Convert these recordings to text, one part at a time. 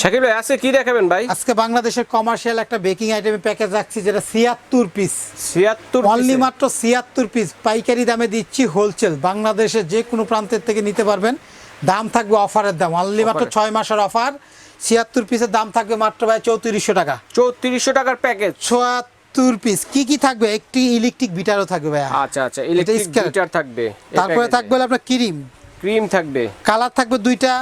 শাকিল ভাই আজকে কি দেখাবেন ভাই? আজকে বাংলাদেশের কমার্শিয়াল একটা বেকিং আইটেমের প্যাকেজ রাখছি যেটা ছিয়াত্তর পিস ছিয়াত্তর অনলি মাত্র ছিয়াত্তর পিস পাইকারি দামে দিচ্ছি হোলসেল বাংলাদেশের যে কোনো প্রান্তের থেকে নিতে পারবেন। দাম থাকবে অফারের দাম। অনলি মাত্র Offer-এ। ছয় মাসের অফার। ছিয়াত্তর পিসের দাম থাকবে মাত্র ভাই চৌত্রিশশো টাকা। চৌত্রিশশো টাকার প্যাকেজ ছিয়াত্তর পিস কি কি থাকবে? একটি ইলেকট্রিক বিটারও থাকবে ভাই আচ্ছা আচ্ছা ইলেকট্রিক। হিটার থাকবে। তারপরে থাকবে আপনার ক্রিম ক্রিম থাকবে। কালার থাকবে দুইটা।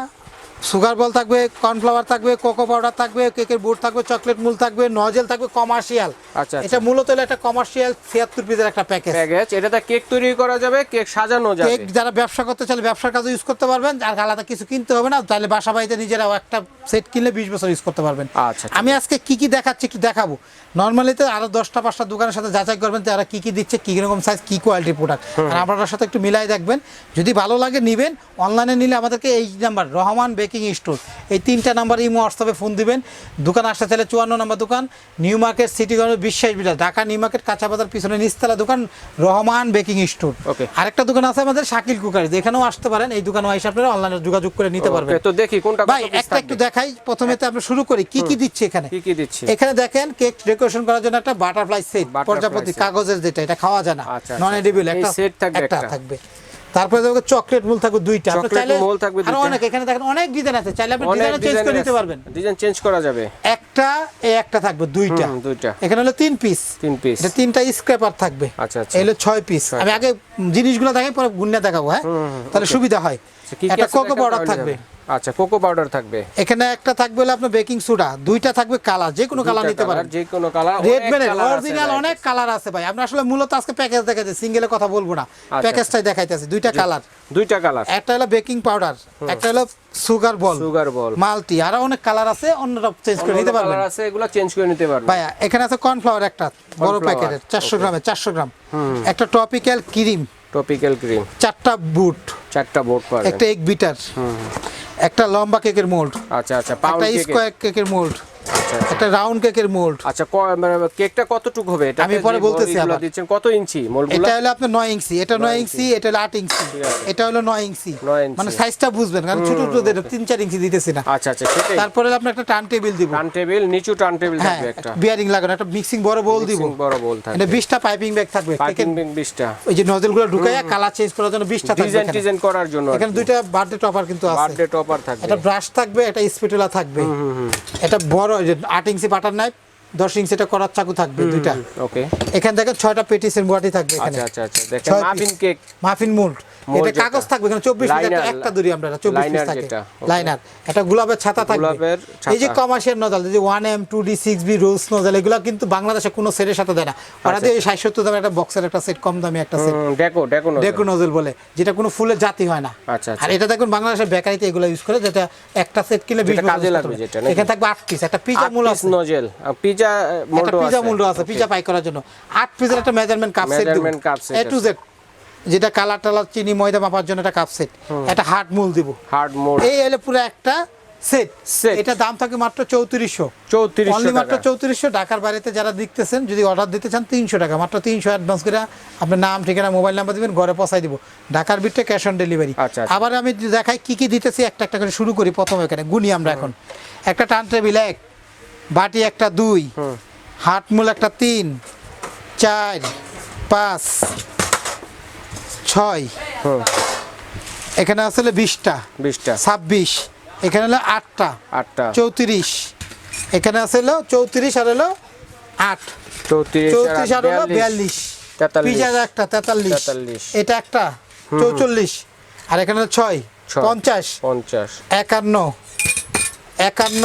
সুগার বল থাকবে কর্নফ্লাওয়ার থাকবে কোকো পাউডার থাকবে কেকের বোর্ড থাকবে চকলেট মূল থাকবে নজেল থাকবে কমার্শিয়াল। আচ্ছা, এটা মূলত হলো একটা কমার্শিয়াল ছিয়াত্তর পিসের একটা প্যাকেজ প্যাকেজ এটাতে কেক তৈরি করা যাবে কেক সাজানো যাবে। কেক যারা ব্যবসা করতে চাইলে ব্যবসার কাজে ইউজ করতে পারবেন আর আলাদা কিছু কিনতে হবে না তাহলে বাসা বাড়িতে নিজেরাও একটা সেট কিনলে বিশ বছর ইউজ করতে পারবেন। আচ্ছা, আমি আজকে কি কি দেখাচ্ছি একটু দেখাবো। নর্মালি তো আরও দশটা পাঁচটা দোকানের সাথে যাচাই করবেন তারা কি কি দিচ্ছে কি রকম সাইজ কি কোয়ালিটির প্রোডাক্ট আর আপনার সাথে একটু মিলাই দেখবেন। যদি ভালো লাগে নিবেন অনলাইনে নিলে আমাদেরকে এই নাম্বার রহমান বেকিং স্টোর এই তিনটা নাম্বার ইমো হোয়াটসঅ্যাপে ফোন দিবেন। দোকান আসতে চাইলে চুয়ান্ন নম্বর দোকান নিউ মার্কেট সিটি কর্নার বিশ্বাস বিলাস ঢাকা নিউ মার্কেট কাঁচা বাজার পিছনে নিচতলা দোকান রহমান বেকিং স্টোর Okay. আরেকটা দোকান আছে আমাদের শাকিল কুকার এখানেও আসতে পারেন। এই দোকানে এসে আপনারা অনলাইনে যোগাযোগ করে নিতে পারবেন। তো দেখি কোনটা ভাই একটা একটু দেখাই। প্রথমে তো আমরা শুরু করি। কি কি দিচ্ছে এখানে? কি কি দিচ্ছে? এখানে দেখেন কেক ডেকোরেশন করার জন্য একটা বাটারফ্লাই সেট প্রজাপতি কাগজের যেটা এটা খাওয়া যায় না। আচ্ছা, নন আচ্ছা। এডিবল একটা set থাকবে একটা। থাকবে। তারপরে দেখো চকলেট মূল থাকবে দুইটা। আপনি চাইলে মূল থাকবে আরও। অনেক এখানে দেখেন অনেক ডিজাইন আছে চাইলে আপনি ডিজাইন চেঞ্জ করে নিতে পারবেন। ডিজাইন চেঞ্জ করা যাবে। একটা এই একটা থাকবে দুইটা। দুইটা। এখানে হলো তিন পিস তিন পিস এটা তিনটা স্ক্র্যাপার থাকবে। আচ্ছা, আচ্ছা। এলো ছয় পিস আমি আগে জিনিসগুলো দেখাই পরে গুন্না দেখাবো হ্যাঁ? তাহলে সুবিধা হয়। আচ্ছা, একটা কোকো পাউডার থাকবে। আচ্ছা কোকো পাউডার থাকবে। এখানে একটা থাকবে হলো আপনার বেকিং সোডা দুইটা থাকবে কালার যে কোনো কালার নিতে পারেন। যে কোনো কালার রেড বেলের অরিজিনাল অনেক কালার আছে ভাই। আমরা আসলে মূলত আজকে প্যাকেজ দেখাচ্ছি সিঙ্গেলে কথা বলব না। আচ্ছা। প্যাকেজটাই দেখাইতেছি দুইটা কালার। দুইটা কালার। একটা হলো বেকিং পাউডার একটা হলো sugar ball sugar ball multi আরও অনেক কালার আছে অন্যরা চেঞ্জ করে নিতে পারবেন। কালার আছে এগুলো চেঞ্জ করে নিতে পারবেন। ভাইয়া এখানে আছে কর্নফ্লাওয়ার একটা বড় প্যাকেটের চারশো গ্রামের চারশো গ্রাম। একটা টপিক্যাল ক্রিম টপিক্যাল ক্রিম চারটা বুট চারটা বুট পাবেন। একটা এগ বিটার একটা লম্বা কেকের মোল্ড। আচ্ছা আচ্ছা একটা স্কোয়ার কেকের মোল্ড। আচ্ছা আচ্ছা। একটা রাউন্ড কেকের মোল্ড আচ্ছা মানে কেকটা কতটুকু হবে? এটা আমি পরে বলতেছি আবার। দিচ্ছেন কত ইঞ্চি মোলগুলো এটা হলো আপনার নয় ইঞ্চি এটা নয় ইঞ্চি। এটা হলো আট ইঞ্চি। এটা হলো নয় ইঞ্চি। মানে সাইজটা বুঝবেন কারণ ছোট ছোট তিন চার ইঞ্চি দিতেছি না। আচ্ছা আচ্ছা সেটাই। তারপরে আপনার একটা টার্ন টেবিল দিব। টার্ন টেবিল নিচু টার্ন টেবিল হ্যাঁ থাকবে একটা। বিয়ারিং লাগানো একটা মিক্সিং বড় বোল দিব। বড় বোল এটা থাকবে। বিশটা পাইপিং ব্যাগ থাকবে। পার্কিং কেকের- বিশটা। ওই যে নজলগুলো ঢুকাইয়া কালার চেঞ্জ করার জন্য বিশটা থাকবে ডিজাইন ডিজাইন করার জন্য এখানে দুইটা বার্থডে টপার কিন্তু আছে। বার্থডে টপার থাকবে। একটা ব্রাশ থাকবে একটা স্পিটুলা থাকবে। এটা বড় যে আট ইঞ্চি বাটার নাইফ দশ ইঞ্চি এটা করার চাকু থাকবে দুইটা। ওকে। এখান থেকে ছয়টা পেটিসের বুয়াটি থাকবে এখানে। আচ্ছা আচ্ছা আচ্ছা দেখেন মাফিন কেক। মাফিন মোল্ড এটা কাগজ। থাকবে এখানে চব্বিশ পিস একটা দূরি আমরা চব্বিশ পিস থাকে। লাইনার এটা গোলাপের ছাতা থাকবে। এই যে কমার্শিয়াল নজাল যে one M two D six B rose nozzle এগুলো কিন্তু বাংলাদেশে কোনো সেটের সাথে দেয় না। ওরা আচ্ছা। দিয়ে ষাট সত্তর দামের একটা বক্সের একটা সেট কম দামি একটা সেট ডেকো ডেকো ডেকো নজল বলে যেটা কোনো ফুলের জাতি হয় না। আচ্ছা, আচ্ছা। আর এটা দেখুন বাংলাদেশের বেকারিতে এগুলো ইউজ করে যেটা একটা সেট কিনলে বিশ যেটা বছর কাজে লাগবে যেটা, এখানে থাকবে আট পিস একটা পিজা মূল আছে। নজেল পিজা মোল্ড পিজা আছে। মূল্য আছে পিজা পাই করার জন্য। আট পিসের একটা measurement cup set Measurement cup set A to Z যেটা কালার টালার চিনি ময়দা মাপার জন্য একটা কাপ সেট একটা হার্ড মূল দিব। হার্ড মোল্ড এই হলো পুরো একটা সেট। এটা দাম থাকে মাত্র চৌত্রিশশো। চৌত্রিশশো অনলি মাত্র চৌত্রিশশো। ঢাকার বাড়িতে যারা দেখতেছেন যদি অর্ডার দিতে চান তিনশো টাকা। মাত্র তিনশো অ্যাডভান্স করে আপনার নাম ঠিকানা মোবাইল নাম্বার দিবেন ঘরে পৌঁছাই দিব। ঢাকার বিটে ক্যাশ অন ডেলিভারি। আবার আমি দেখাই কি কি দিতেছি একটা একটা করে শুরু করি প্রথমে এখানে। গুনি আমরা এখন। একটা টান টেবিল এক বাটি একটা দুই হাটমূল একটা তিন চার পাঁচ ছয়। এখানে আসলে বিশটা। বিশটা। ছাব্বিশ। এখানে হলো আটটা। আটটা। চৌত্রিশ। এখানে আছে হলো চৌত্রিশ আর হলো আট। চৌত্রিশ আর হলো বিয়াল্লিশ। তেতাল্লিশ। পিজা একটা তেতাল্লিশ। এটা একটা চৌচল্লিশ। আর এখানে ছয়। পঞ্চাশ। পঞ্চাশ। একান্ন। একান্ন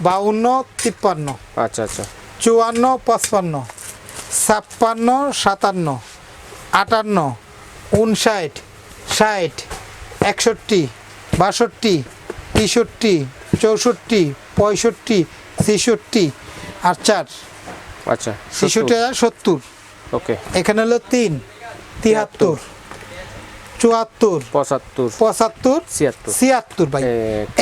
বাউন্ন তিপ্পান্ন। আচ্ছা আচ্ছা। চুয়ান্ন পঁচপান্ন। ছাপ্পান্ন সাতান্ন। আটান্ন। উনষাট ষাট একষট্টি বাষট্টি তেষট্টি চৌষট্টি পঁয়ষট্টি ছেষট্টি আর চার। আচ্ছা ছেষট্টি হাজার সত্তর। ওকে। এখানে হলো তিন তিয়াত্তর। চুয়াত্তর। পঁচাত্তর। পঁচাত্তর? ছিয়াত্তর। ছিয়াত্তর ভাই।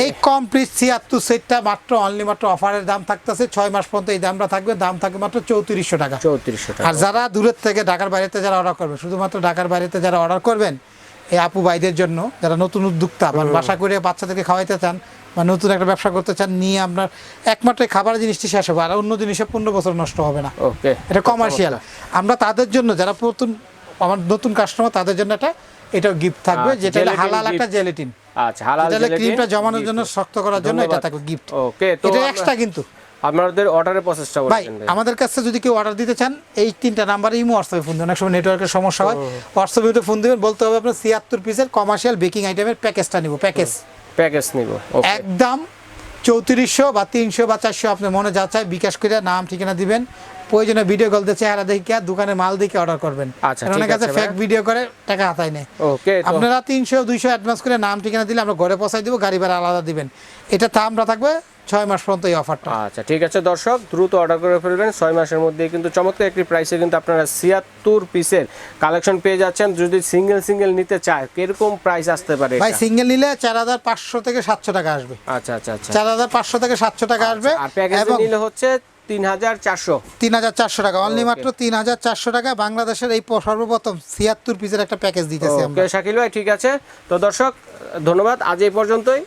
এই কমপ্লিট ছিয়াত্তর সেটটা মাত্র অনলি মাত্র অফারের দাম থাকতেছে ছয় মাস পর্যন্ত এই দামটা থাকবে। দাম থাকবে মাত্র চৌত্রিশশো টাকা। চৌত্রিশশো টাকা। আর যারা দূরের থেকে ঢাকার বাইরেতে যারা অর্ডার করবে শুধুমাত্র ঢাকার বাইরেতে যারা অর্ডার করবেন এই আপু ভাইদের জন্য যারা নতুন উদ্যোক্তা বা বাসা করে বাচ্চাদেরকে খাওয়াইতে চান বা নতুন একটা ব্যবসা করতে চান নিয়ে আপনার একমাত্র খাবার জিনিসটি শেষ হবে আর অন্য জিনিসে পনেরো বছর নষ্ট হবে না। ওকে এটা কমার্শিয়াল আমরা তাদের জন্য যারা নতুন আমার নতুন কাস্টমার তাদের জন্য একটা এটা গিফট থাকবে আচ্ছা, যেটা হলো হালাল একটা জেলেটিন আচ্ছা হালাল এটা জেলেটিন ক্রিমটা জমানোর জন্য শক্ত করার জন্য এটা থাকবে গিফট ওকে তো এটা এক্সট্রা কিন্তু। আপনাদের অর্ডারের প্রসেসটা ভাই বলছেন ভাই। আমাদের কাছে যদি কেউ অর্ডার দিতে চান এই তিনটা নাম্বারে ইমো হোয়াটসঅ্যাপে ফোন দেবেন। অনেক সময় নেটওয়ার্কের সমস্যা হয়। হোয়াটসঅ্যাপে ফোন দেবেন বলতে হবে আপনার ছিয়াত্তর পিসের কমার্শিয়াল বেকিং আইটেমের প্যাকেজটা নিব প্যাকেজ প্যাকেজ নিব ওকে একদম চৌত্রিশশো বা তিনশো বা চারশো আপনি মনে যা চায় বিকাশ করে নাম ঠিকানা দিবেন। প্রয়োজনে ভিডিও কল দিয়ে চেহারা দেখে দোকানে মাল দেখে অর্ডার করবেন। আচ্ছা, অনেক আছে আছে ফেক ভিডিও করে টাকা হাতায় নেয়। ওকে আপনারা তিনশো দুইশো অ্যাডভান্স করে নাম ঠিকানা দিলে আমরা ঘরে পৌঁছাই দিব গাড়ি ভাড়া আলাদা দিবেন। এটা আমরা থাকবে ছয় মাস পর্যন্ত এই অফারটা আচ্ছা ঠিক আছে দর্শক দ্রুত অর্ডার করে ফেলবেন। ছয় মাসের মধ্যে কিন্তু চমৎকার একটি প্রাইসে কিন্তু আপনারা ছিয়াত্তর পিসের কালেকশন পেয়ে যাচ্ছেন। যদি সিঙ্গেল সিঙ্গেল নিতে চায় কীরকম প্রাইস আসতে পারে ভাই সিঙ্গেল নিলে চার হাজার পাঁচশো থেকে সাতশো টাকা আসবে। আচ্ছা আচ্ছা আচ্ছা। চার হাজার পাঁচশো থেকে সাতশো টাকা আসবে আর প্যাকেজ নিলে হচ্ছে তিন হাজার চারশো। তিন হাজার চারশো টাকা। অনলি মাত্র তিন হাজার চারশো টাকা। বাংলাদেশের এই সর্বপ্রথম ছিয়াত্তর পিসের একটা প্যাকেজ দিতেছি আমরা। ওকে শাকিল ভাই ঠিক আছে। তো দর্শক ধন্যবাদ। আজ এই পর্যন্তই।